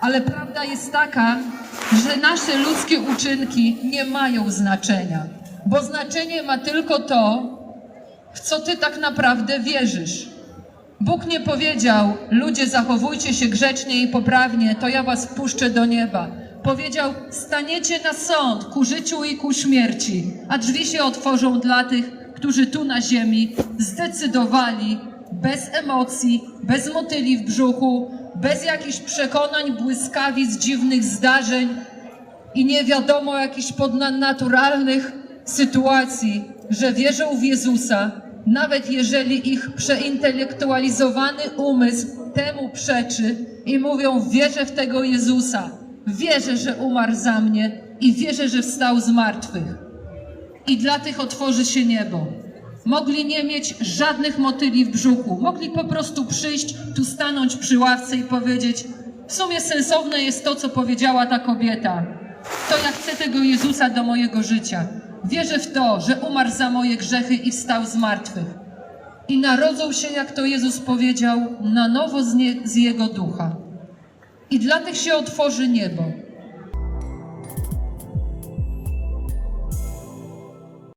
Ale prawda jest taka, że nasze ludzkie uczynki nie mają znaczenia, bo znaczenie ma tylko to, w co ty tak naprawdę wierzysz. Bóg nie powiedział, ludzie zachowujcie się grzecznie i poprawnie, to ja was wpuszczę do nieba. Powiedział, staniecie na sąd ku życiu i ku śmierci, a drzwi się otworzą dla tych, którzy tu na ziemi zdecydowali bez emocji, bez motyli w brzuchu, bez jakichś przekonań, błyskawic, dziwnych zdarzeń i nie wiadomo jakichś podnaturalnych sytuacji, że wierzą w Jezusa, nawet jeżeli ich przeintelektualizowany umysł temu przeczy i mówią: Wierzę w tego Jezusa, wierzę, że umarł za mnie i wierzę, że wstał z martwych. I dla tych otworzy się niebo. Mogli nie mieć żadnych motyli w brzuchu. Mogli po prostu przyjść, tu stanąć przy ławce i powiedzieć: W sumie sensowne jest to, co powiedziała ta kobieta. To ja chcę tego Jezusa do mojego życia. Wierzę w to, że umarł za moje grzechy i wstał z martwych. I narodzą się, jak to Jezus powiedział, na nowo z, nie, z Jego ducha. I dla tych się otworzy niebo.